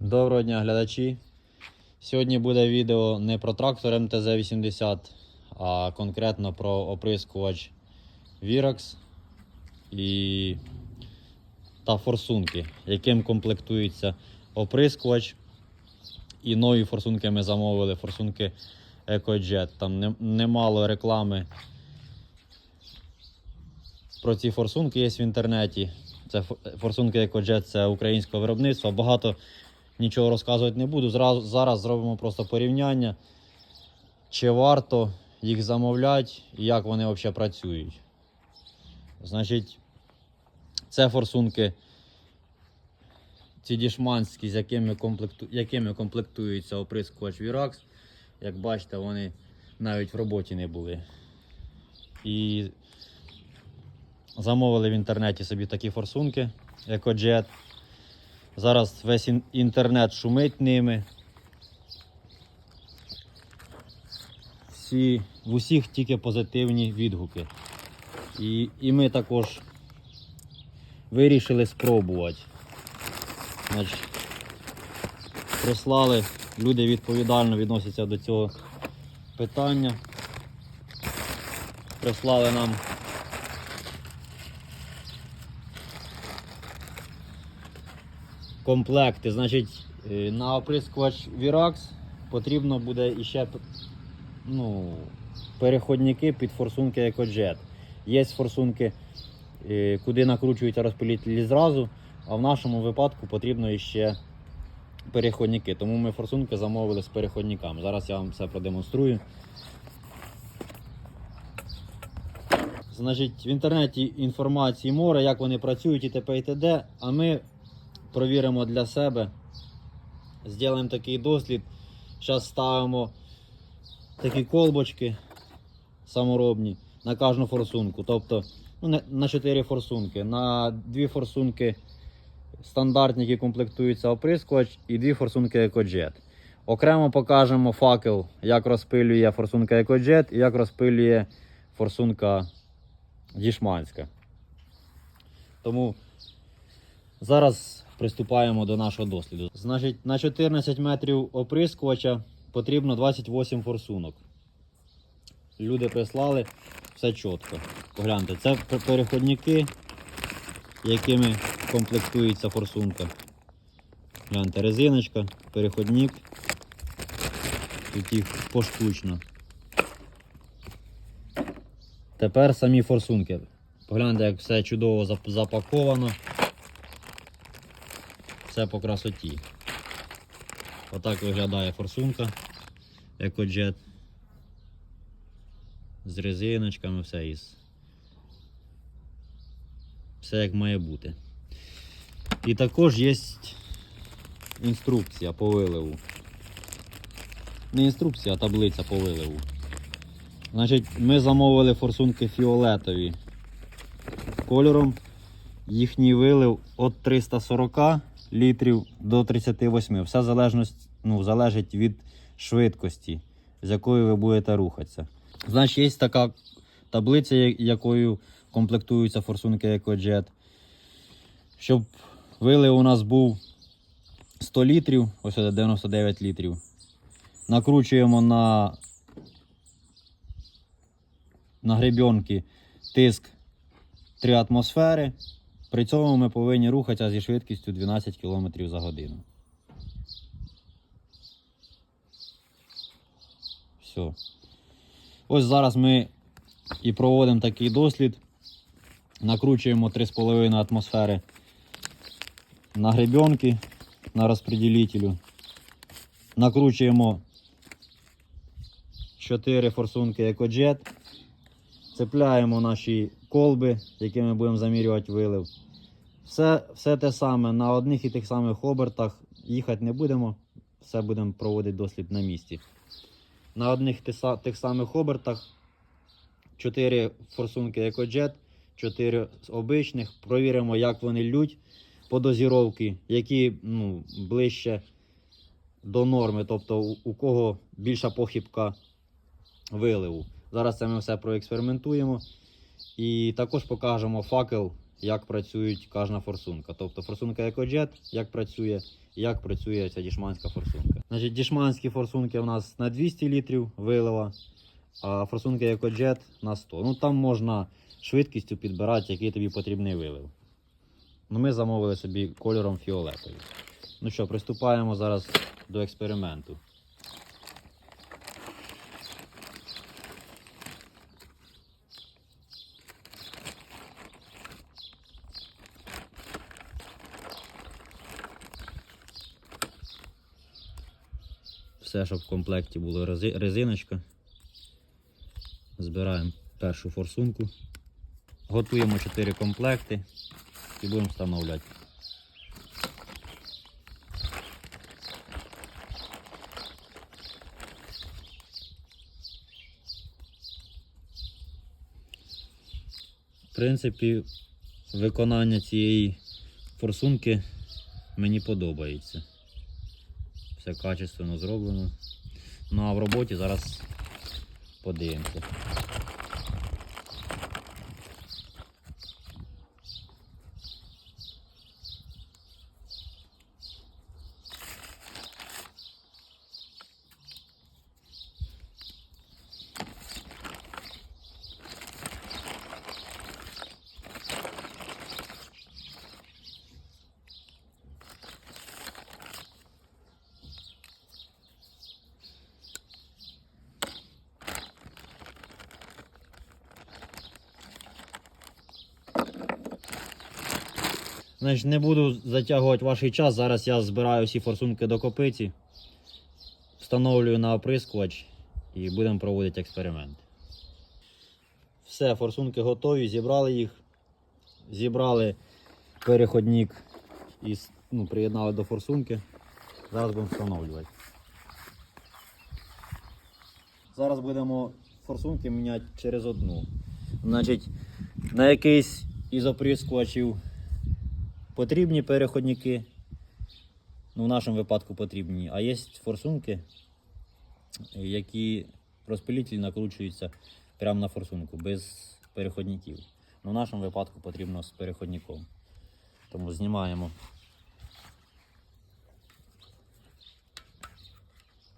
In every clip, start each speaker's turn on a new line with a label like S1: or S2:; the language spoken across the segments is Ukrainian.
S1: Доброго дня, глядачі. Сьогодні буде відео не про трактор МТЗ-80, а конкретно про оприскувач Virax і та форсунки, яким комплектується оприскувач. І нові форсунки ми замовили, форсунки EcoJet. Там немало реклами про ці форсунки є в інтернеті. Це форсунки EcoJet, це українського виробництва. Багато нічого розказувати не буду. Зразу, зараз зробимо просто порівняння, чи варто їх замовляти і як вони взагалі працюють. Значить, це форсунки ці дішманські, з якими, комплекту... якими комплектується оприскувач Virax. Як бачите, вони навіть в роботі не були. І замовили в інтернеті собі такі форсунки, EcoJet. Зараз весь інтернет шумить ними. Всі, в усіх тільки позитивні відгуки. І, і ми також вирішили спробувати. Значить, прислали, люди відповідально відносяться до цього питання. Прислали нам комплекти. Значить, е, на оприскувач Virax потрібно буде іще ну, переходники під форсунки EcoJet. Є форсунки, е, куди накручуються розпилителі зразу, а в нашому випадку потрібно іще переходники. Тому ми форсунки замовили з переходниками. Зараз я вам все продемонструю. Значить, в інтернеті інформації море, як вони працюють і т.п. і т.д. А ми провіримо для себе. Зробимо такий дослід. Зараз ставимо такі колбочки саморобні на кожну форсунку. Тобто ну, на 4 форсунки. На 2 форсунки стандартні, які комплектуються оприскувач, і 2 форсунки EcoJet. Окремо покажемо факел, як розпилює форсунка EcoJet і як розпилює форсунка Дішманська. Тому зараз приступаємо до нашого досліду. Значить, на 14 метрів оприскувача потрібно 28 форсунок. Люди прислали, все чітко. Погляньте, це переходники, якими комплектується форсунка. Гляньте, резиночка, переходник. Тут їх поштучно. Тепер самі форсунки. Погляньте, як все чудово запаковано. Все по красоті. Отак виглядає форсунка. EcoJet. З резиночками, все із. Все як має бути. І також є інструкція по виливу. Не інструкція, а таблиця по виливу. Значить, ми замовили форсунки фіолетові кольором. Їхній вилив від 340 літрів до 38. Все залежність, ну, залежить від швидкості, з якою ви будете рухатися. Значить, є така таблиця, якою комплектуються форсунки EcoJet. Щоб вилив у нас був 100 літрів, ось це 99 літрів. Накручуємо на на гребенки тиск 3 атмосфери. При цьому ми повинні рухатися зі швидкістю 12 км за годину. Все. Ось зараз ми і проводимо такий дослід. Накручуємо 3,5 атмосфери на гребенки на розподілителю. Накручуємо 4 форсунки EcoJet. Цепляємо наші колби, якими будемо замірювати вилив. Все, все те саме на одних і тих самих обертах. Їхати не будемо, все будемо проводити дослід на місці. На одних ти тих самих обертах 4 форсунки EcoJet, 4 обичних. Провіримо, як вони лють по дозіровці, які ну, ближче до норми, тобто у кого більша похибка виливу. Зараз це ми все проекспериментуємо. І також покажемо факел, як працюють кожна форсунка. Тобто форсунка EcoJet, як працює, як працює ця дішманська форсунка. Значить, дішманські форсунки у нас на 200 літрів вилива, а форсунки EcoJet на 100. Ну там можна швидкістю підбирати, який тобі потрібний вилив. Ну, ми замовили собі кольором фіолетовий. Ну що, приступаємо зараз до експерименту. Все, щоб в комплекті була резиночка. Збираємо першу форсунку. Готуємо 4 комплекти і будемо встановляти. В принципі, виконання цієї форсунки мені подобається. Все качественно зроблено. Ну а в роботі зараз подивимося. Значить, не буду затягувати ваш час. Зараз я збираю всі форсунки до копиці, встановлюю на оприскувач і будемо проводити експеримент. Все, форсунки готові, зібрали їх. Зібрали переходник і ну, приєднали до форсунки. Зараз будемо встановлювати. Зараз будемо форсунки міняти через одну. Значить, на якийсь із оприскувачів потрібні переходники. Ну, в нашому випадку потрібні. А є форсунки, які розпилитель накручуються прямо на форсунку без переходників. Ну, в нашому випадку потрібно з переходником. Тому знімаємо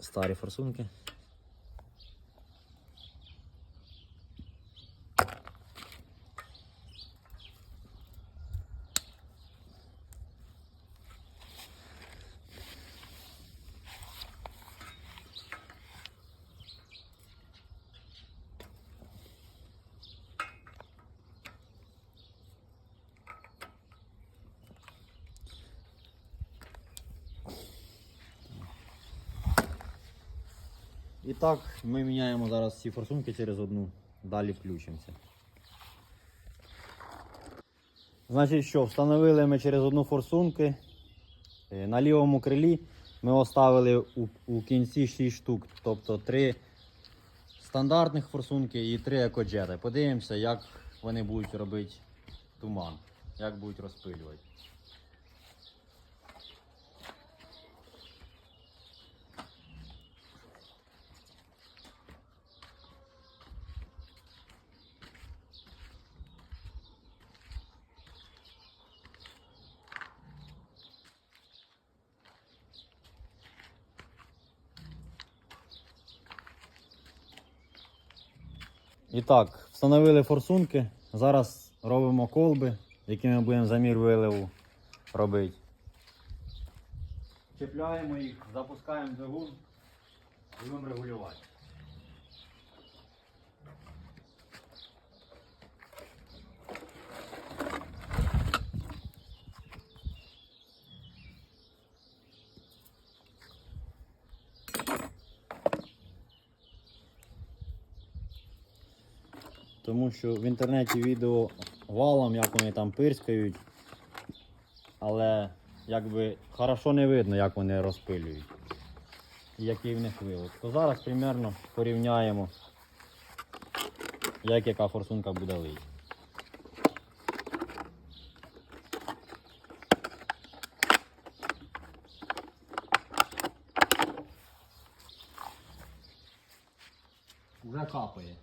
S1: старі форсунки. І так, ми міняємо зараз ці форсунки через одну, далі включимося. Значить що, встановили ми через одну форсунки. Е, На лівому крилі ми оставили у, у кінці 6 штук, тобто 3 стандартних форсунки і 3 екоджети. Подивимося, як вони будуть робити туман, як будуть розпилювати. І так, встановили форсунки. Зараз робимо колби, якими будемо замір виливу робити. Чіпляємо їх, запускаємо двигун будемо регулювати. Тому що в інтернеті відео валом, як вони там пирскають, але якби хорошо не видно, як вони розпилюють. І який в них вилок. То зараз примерно порівняємо, як яка форсунка буде лить. Уже капає.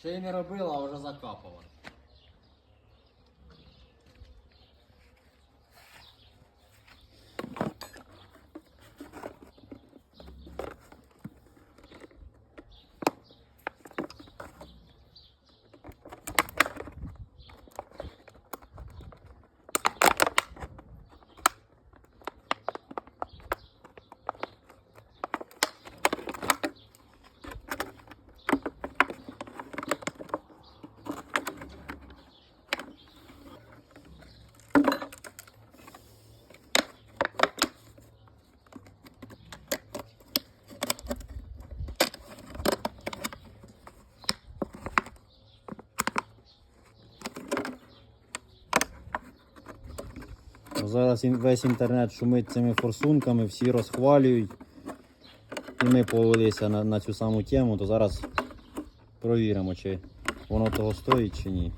S1: Ще й не робила, а вже закапала. Зараз весь інтернет шумить цими форсунками, всі розхвалюють. І ми повелися на, на цю саму тему, то зараз провіримо, чи воно того стоїть чи ні.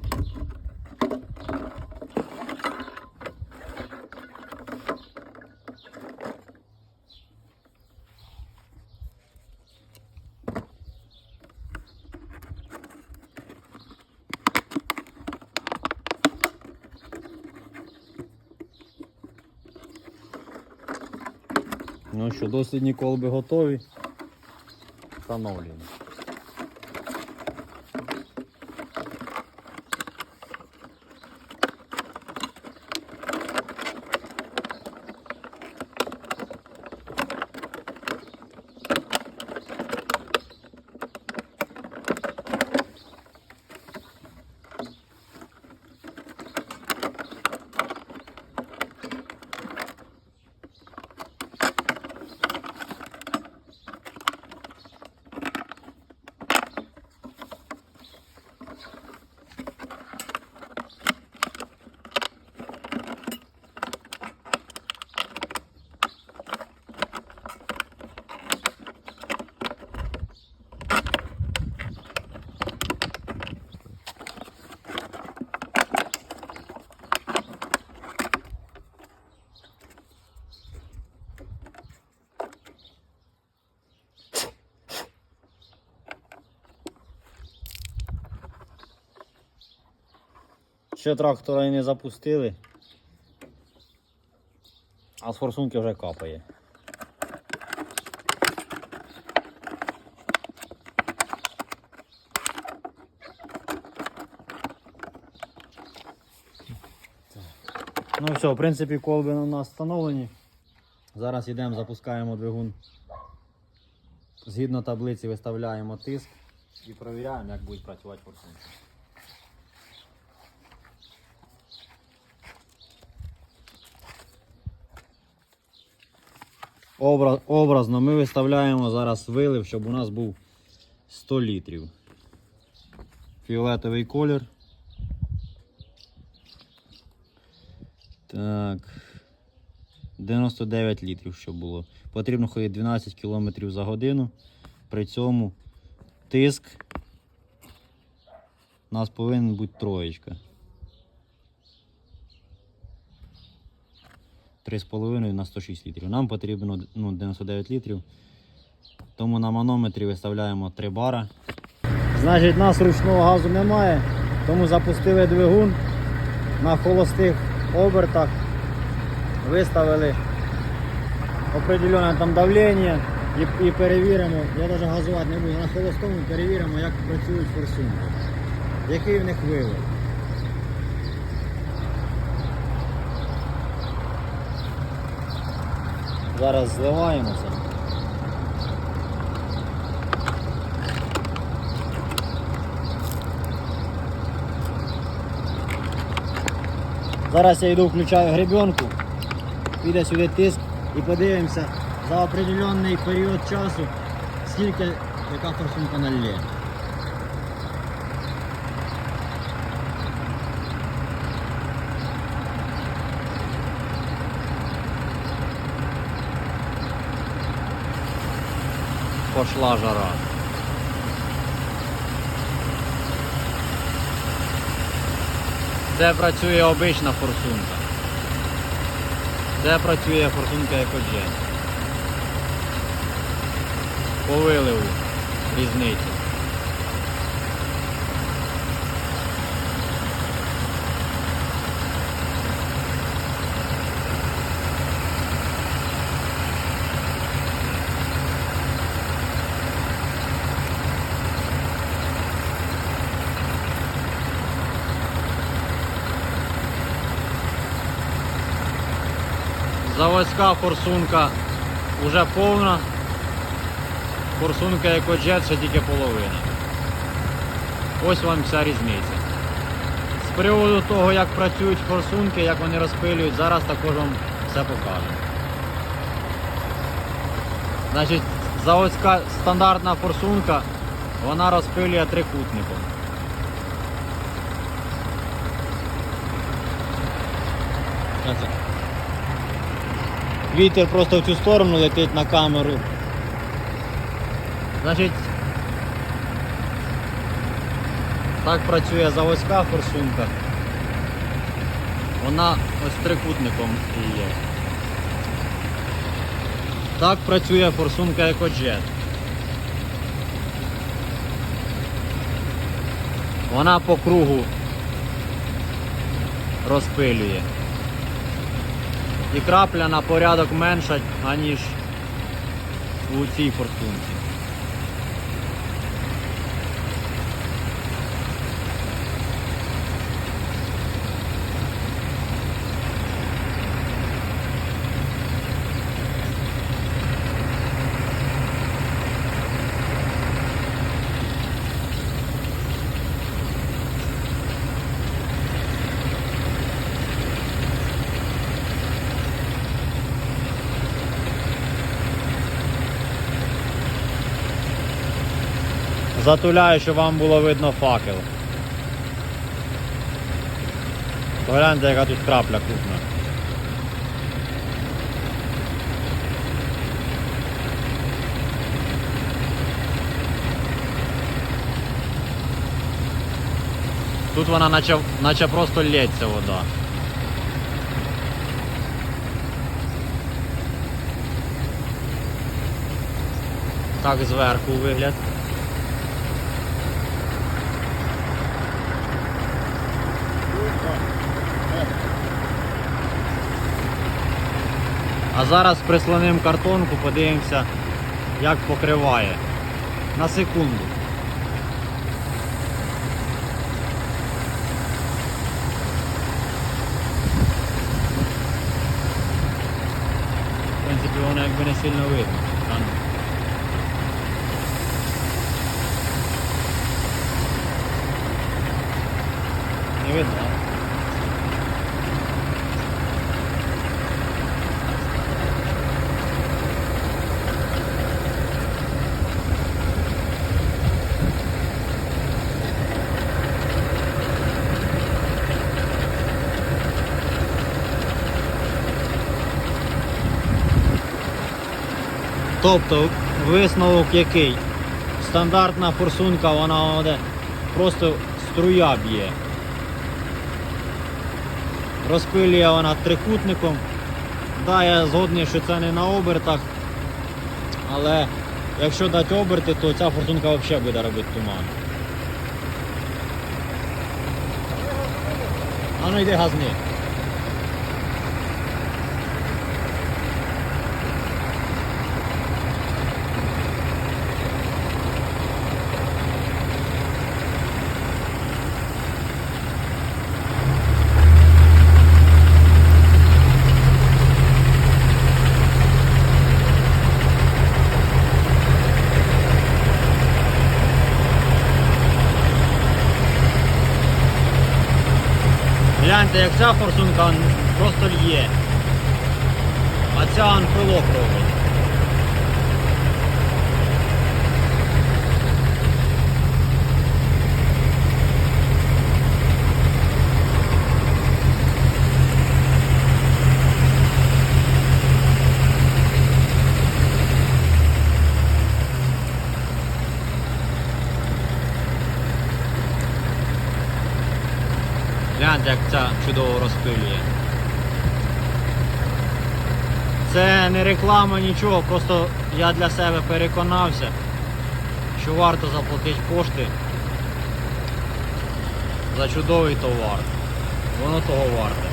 S1: Ну що, дослідні колби готові. Встановлюємо. Ще трактора і не запустили. А з форсунки вже капає. Ну все, в принципі, колби у нас встановлені. Зараз йдемо, запускаємо двигун. Згідно таблиці виставляємо тиск і перевіряємо, як будуть працювати форсунки. Образно ми виставляємо зараз вилив, щоб у нас був 100 літрів. Фіолетовий колір. Так. 99 літрів, щоб було. Потрібно ходити 12 км за годину. При цьому тиск у нас повинен бути троєчка. 3,5 на 106 літрів. Нам потрібно ну, 99 літрів. Тому на манометрі виставляємо 3 бара. Значить, нас ручного газу немає, тому запустили двигун на холостих обертах. Виставили определенне там давлення і, і перевіримо. Я навіть газувати не буду. На холостому перевіримо, як працюють форсунки. Який в них вилив. Зараз зливаємося. Зараз я йду, включаю гребенку, піде сюди тиск і подивимося за определенний період часу, скільки яка форсунка налє. Пошла жара. Де працює обична форсунка? Де працює форсунка екоджен? По виливу різницю. Заводська форсунка вже повна. Форсунка екоджет ще тільки половина. Ось вам вся різниця. З приводу того, як працюють форсунки, як вони розпилюють, зараз також вам все покажу. Значить, заводська стандартна форсунка, вона розпилює трикутником. Це- Вітер просто в цю сторону летить на камеру. Значить, так працює заводська форсунка. Вона ось трикутником і є. Так працює форсунка EcoJet. Вона по кругу розпилює. І крапля на порядок менша, аніж у цій форсунці. Затуляю, щоб вам було видно факел. Погляньте, яка тут крапля крупна. Тут вона наче, наче просто лється вода. Так зверху вигляд. А зараз прислонимо картонку, подивимося, як покриває. На секунду. В принципі, воно якби не сильно видно. Ну. Не видно, а? Тобто висновок який? Стандартна форсунка, вона просто струя б'є. Розпилює вона трикутником. Да, я згодний, що це не на обертах, але якщо дати оберти, то ця форсунка взагалі буде робити туман. А ну йди газни. Гляньте, як ця форсунка просто лє. А ця он пилок робить. Гляньте, як ця чудово розпилює. Це не реклама, нічого, просто я для себе переконався, що варто заплатити кошти за чудовий товар. Воно того варте.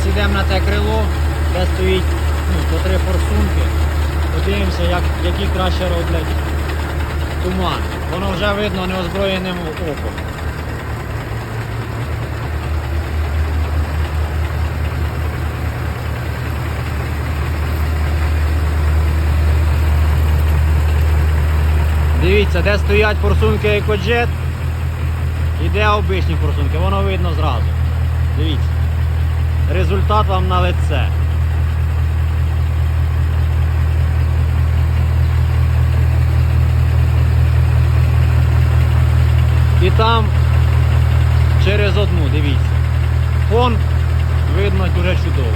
S1: Зараз йдемо на те крило, де стоїть ну, по три форсунки. Подивимося, як, які краще роблять туман. Воно вже видно неозброєним оком. Дивіться, де стоять форсунки екоджет і де обичні форсунки, воно видно зразу. Дивіться. Результат вам на лице. І там через одну, дивіться. Фон видно дуже чудово.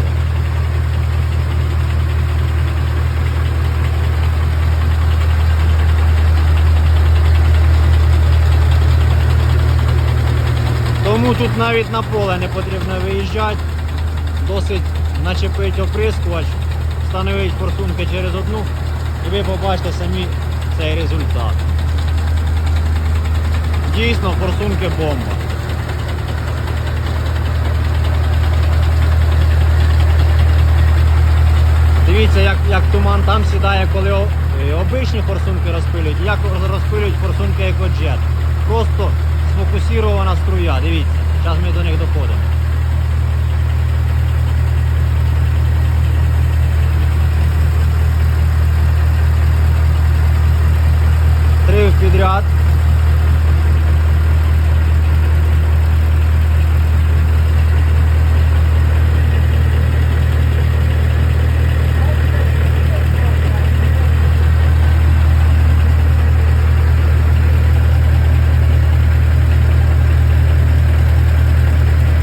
S1: Тому тут навіть на поле не потрібно виїжджати. Досить начепити оприскувач, встановити форсунки через одну і ви побачите самі цей результат. Дійсно, форсунки бомба. Дивіться, як, як туман там сідає, коли е, обичні форсунки розпилюють, як розпилюють форсунки екоджет. Просто сфокусірована струя. Дивіться, зараз ми до них доходимо. Три в підряд.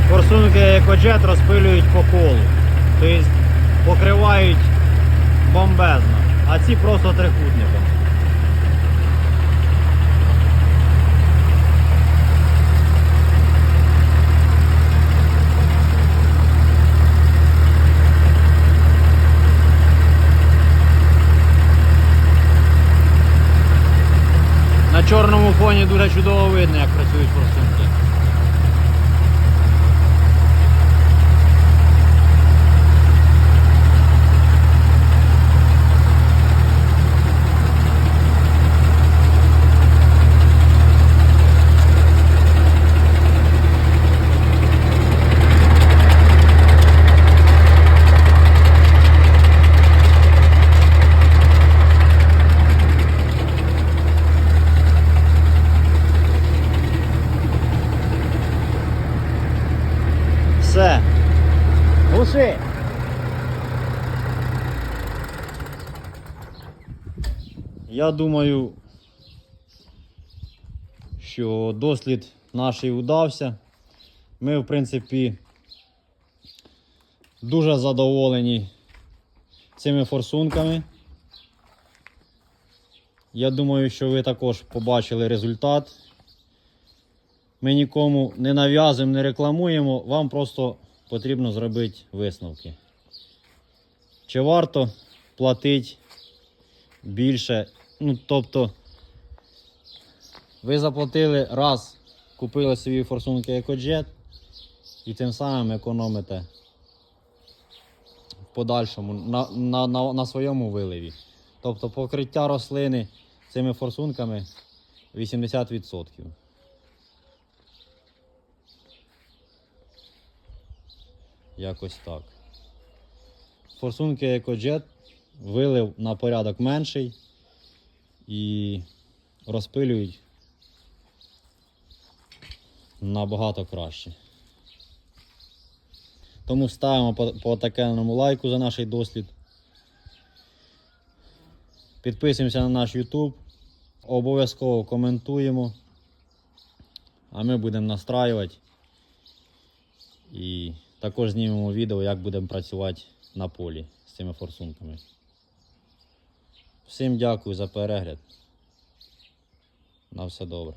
S1: Форсунки екоджет розпилюють по колу. Тобто покривають бомбезно, а ці просто трикутником. На чорному фоні дуже чудово видно, як працюють форсунки. Все. Глуши. Я думаю, що дослід наш удався. Ми, в принципі, дуже задоволені цими форсунками. Я думаю, що ви також побачили результат. Ми нікому не нав'язуємо, не рекламуємо, вам просто потрібно зробити висновки. Чи варто платити більше? Ну, тобто, ви заплатили раз, купили собі форсунки EcoJet і тим самим економите в подальшому на, на, на, на своєму виливі. Тобто покриття рослини цими форсунками 80%. Якось так. Форсунки EcoJet вилив на порядок менший і розпилюють набагато краще. Тому ставимо по, по такенному лайку за наш дослід. Підписуємося на наш YouTube. Обов'язково коментуємо. А ми будемо настраювати. І також знімемо відео, як будемо працювати на полі з цими форсунками. Всім дякую за перегляд. На все добре.